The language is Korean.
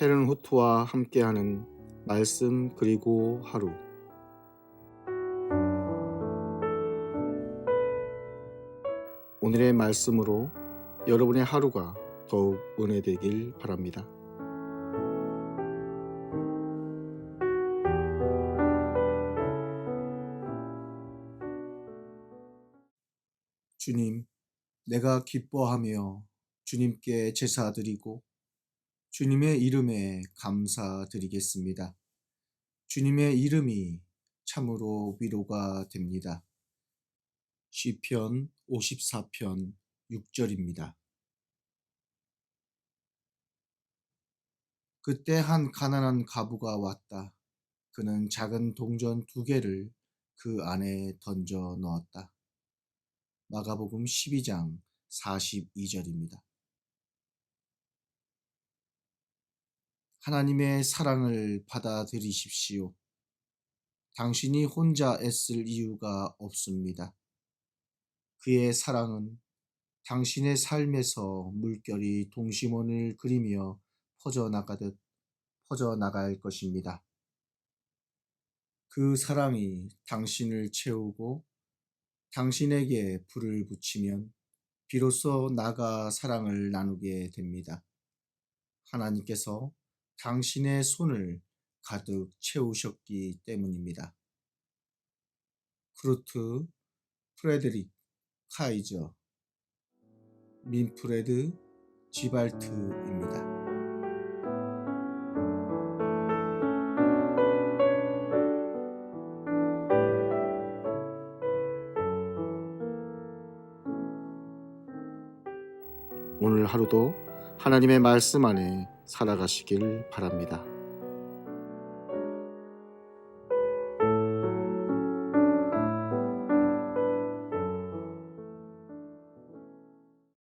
헤른 후트와 함께하는 말씀 그리고 하루 오늘의 말씀으로 여러분의 하루가 더욱 은혜되길 바랍니다. 주님, 내가 기뻐하며 주님께 제사드리고 주님의 이름에 감사드리겠습니다. 주님의 이름이 참으로 위로가 됩니다. 시편 54편 6절입니다. 그때 한 가난한 가부가 왔다. 그는 작은 동전 두 개를 그 안에 던져 넣었다. 마가복음 12장 42절입니다. 하나님의 사랑을 받아들이십시오. 당신이 혼자 애쓸 이유가 없습니다. 그의 사랑은 당신의 삶에서 물결이 동심원을 그리며 퍼져나가듯 퍼져나갈 것입니다. 그 사랑이 당신을 채우고 당신에게 불을 붙이면 비로소 나가 사랑을 나누게 됩니다. 하나님께서 당신의 손을 가득 채우셨기 때문입니다. 크루트 프레드릭 카이저 민프레드 지발트입니다. 오늘 하루도 하나님의 말씀 안에 살아가시길 바랍니다.